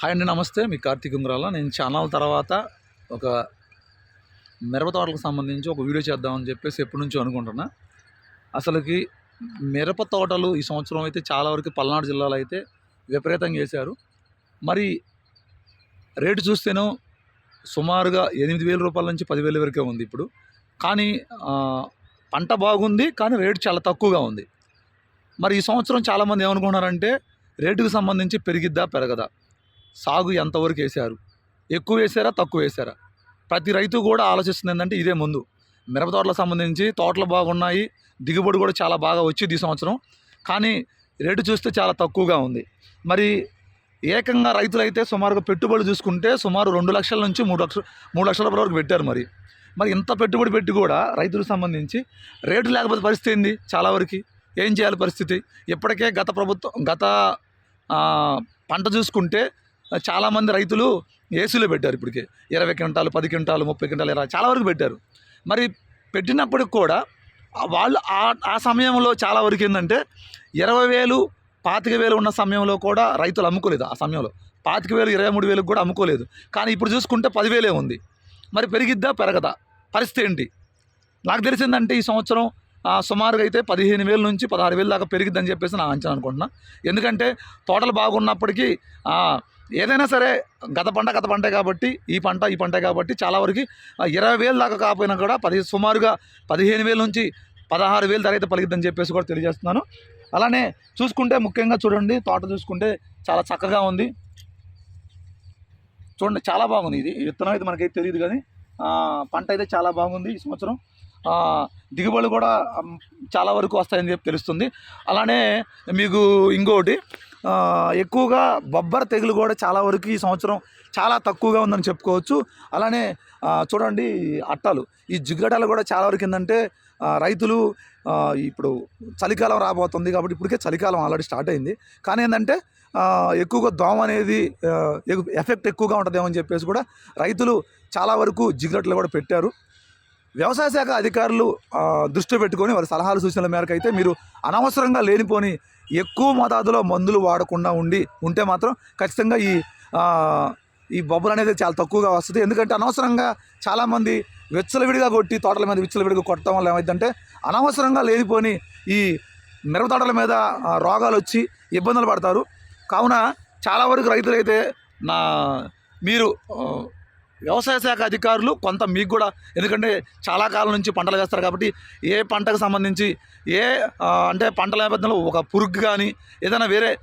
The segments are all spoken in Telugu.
హాయ్ అండి నమస్తే. మీ కార్తీక్ ఉంగరాల. నేను ఛానల్ తర్వాత ఒక మిరప తోటలకు సంబంధించి ఒక వీడియో చేద్దామని చెప్పేసి ఎప్పటి నుంచో అనుకుంటున్నా. అసలుకి మిరప తోటలు ఈ సంవత్సరం అయితే చాలా వరకు పల్నాడు జిల్లాలో అయితే విపరీతంగా వేశారు. మరి రేటు చూస్తేనో సుమారుగా ఎనిమిది వేల రూపాయల నుంచి పదివేల వరకే ఉంది ఇప్పుడు. కానీ పంట బాగుంది కానీ రేటు చాలా తక్కువగా ఉంది. మరి ఈ సంవత్సరం చాలామంది ఏమనుకున్నారంటే రేటుకు సంబంధించి పెరిగిద్దా పెరగదా? సాగు ఎంతవరకు వేశారు? ఎక్కువ వేసారా తక్కువ వేసారా ప్రతి రైతు కూడా ఆలోచిస్తుంది ఏంటంటే ఇదే ముందు. మిరప తోటలకు సంబంధించి తోటలు బాగున్నాయి దిగుబడి కూడా చాలా బాగా వచ్చింది ఈ సంవత్సరం. కానీ రేటు చూస్తే చాలా తక్కువగా ఉంది. మరి ఏకంగా రైతులైతే సుమారుగా పెట్టుబడి చూసుకుంటే సుమారు రెండు లక్షల నుంచి మూడు లక్షలు మూడు లక్షల రూపాయల వరకు పెట్టారు మరి. మరి ఇంత పెట్టుబడి పెట్టి కూడా రైతులకు సంబంధించి రేటు లేకపోతే పరిస్థితి ఏంది? చాలా వరకు ఏం చేయాలి పరిస్థితి? ఇప్పటికే గత ప్రభుత్వం గత పంట చూసుకుంటే చాలామంది రైతులు ఏసీలో పెట్టారు ఇప్పటికే. ఇరవై క్వింటాలు పది క్వింటాలు ముప్పై క్వింటాలు ఇరవై చాలా వరకు పెట్టారు. మరి పెట్టినప్పటికి కూడా వాళ్ళు ఆ ఆ సమయంలో చాలా వరకు ఏంటంటే ఇరవై వేలు పాతిక వేలు ఉన్న సమయంలో కూడా రైతులు అమ్ముకోలేదు ఆ సమయంలో. పాతిక వేలు ఇరవై మూడు వేలకు కూడా అమ్ముకోలేదు. కానీ ఇప్పుడు చూసుకుంటే పదివేలే ఉంది. మరి పెరిగిద్దా పెరగదా? పరిస్థితి ఏంటి? నాకు తెలిసిందంటే ఈ సంవత్సరం సుమారుగా అయితే పదిహేను వేల నుంచి పదహారు వేల దాకా పెరిగిద్దని చెప్పేసి నా అంచనా అనుకుంటున్నా. ఎందుకంటే తోటలు బాగున్నప్పటికీ ఏదైనా సరే గత పంట గత పంటే కాబట్టి ఈ పంట ఈ పంటే కాబట్టి చాలా వరకు ఇరవై వేలు దాకా కాకపోయినా కూడా పది సుమారుగా పదిహేను వేల నుంచి పదహారు వేలు ధర అయితే పలిగిద్దని చెప్పేసి కూడా తెలియజేస్తున్నాను. అలానే చూసుకుంటే ముఖ్యంగా చూడండి తోట చూసుకుంటే చాలా చక్కగా ఉంది. చూడండి చాలా బాగుంది ఇది. విత్తనం అయితే మనకైతే తెలియదు కానీ పంట అయితే చాలా బాగుంది ఈ సంవత్సరం. దిగుబడులు కూడా చాలా వరకు వస్తాయని చెప్పి తెలుస్తుంది. అలానే మీకు ఇంకోటి ఎక్కువగా బొబ్బర తెగులు కూడా చాలా వరకు ఈ సంవత్సరం చాలా తక్కువగా ఉందని చెప్పుకోవచ్చు. అలానే చూడండి అట్టలు. ఈ జిగటలు కూడా చాలా వరకు ఏంటంటే రైతులు ఇప్పుడు చలికాలం రాబోతుంది కాబట్టి ఇప్పటికే చలికాలం ఆల్రెడీ స్టార్ట్ అయింది. కానీ ఏంటంటే ఎక్కువగా దోమ అనేది ఎఫెక్ట్ ఎక్కువగా ఉంటుందేమో అని చెప్పేసి కూడా రైతులు చాలా వరకు జిగరట్లు కూడా పెట్టారు. వ్యవసాయ శాఖ అధికారులు దృష్టి పెట్టుకొని వారి సలహాలు సూచనల మేరకు అయితే మీరు అనవసరంగా లేనిపోని ఎక్కువ మోతాదులో మందులు వాడకుండా ఉండి ఉంటే మాత్రం ఖచ్చితంగా ఈ ఈ బొబ్బలు అనేది చాలా తక్కువగా వస్తుంది. ఎందుకంటే అనవసరంగా చాలామంది విచ్చలవిడిగా కొట్టి తోటల మీద విచ్చలవిడిగా కొట్టడం వల్ల ఏమైందంటే అనవసరంగా లేనిపోని ఈ మిరప తోటల మీద రోగాలు వచ్చి ఇబ్బందులు పడతారు. కావున చాలా వరకు రైతులైతే నా మీరు వ్యవసాయ శాఖ అధికారులు కొంత మీకు కూడా ఎందుకంటే చాలా కాలం నుంచి పంటలు వేస్తారు కాబట్టి ఏ పంటకు సంబంధించి ఏ అంటే పంటల నేపథ్యంలో ఒక పురుగు కానీ ఏదైనా వేరే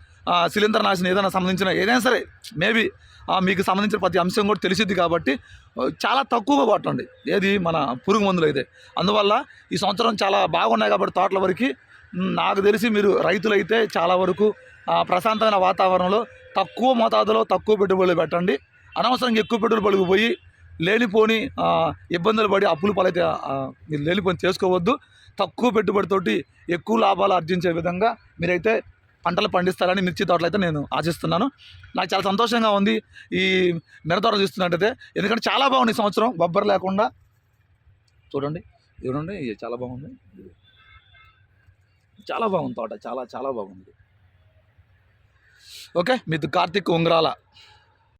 శిలీంద్ర నాశనం ఏదైనా సంబంధించిన ఏదైనా సరే మేబీ మీకు సంబంధించిన ప్రతి అంశం కూడా తెలిసిద్ది కాబట్టి చాలా తక్కువగా కొట్టండి ఏది మన పురుగు మందులు అయితే. అందువల్ల ఈ సంవత్సరం చాలా బాగున్నాయి కాబట్టి తోటల వరకు నాకు తెలిసి మీరు రైతులైతే చాలా వరకు ప్రశాంతమైన వాతావరణంలో తక్కువ మోతాదులో తక్కువ పెట్టుబడులు పెట్టండి. అనవసరంగా ఎక్కువ పెట్రోల్ పడిపోయి లేనిపోని ఇబ్బందులు పడి అప్పులు పాలైతే మీరు లేనిపోని చేసుకోవద్దు. తక్కువ పెట్టుబడితోటి ఎక్కువ లాభాలు ఆర్జించే విధంగా మీరైతే పంటలు పండిస్తారని మిర్చి తోటలు అయితే నేను ఆశిస్తున్నాను. నాకు చాలా సంతోషంగా ఉంది ఈ మిరప తోటలు చూస్తున్నట్టయితే. ఎందుకంటే చాలా బాగుంది సంవత్సరం. బొబ్బర్ లేకుండా. చూడండి చూడండి ఇది చాలా బాగుంది. చాలా బాగుంది తోట. చాలా చాలా బాగుంది. ఓకే మీది కార్తీక్ ఉంగరాల.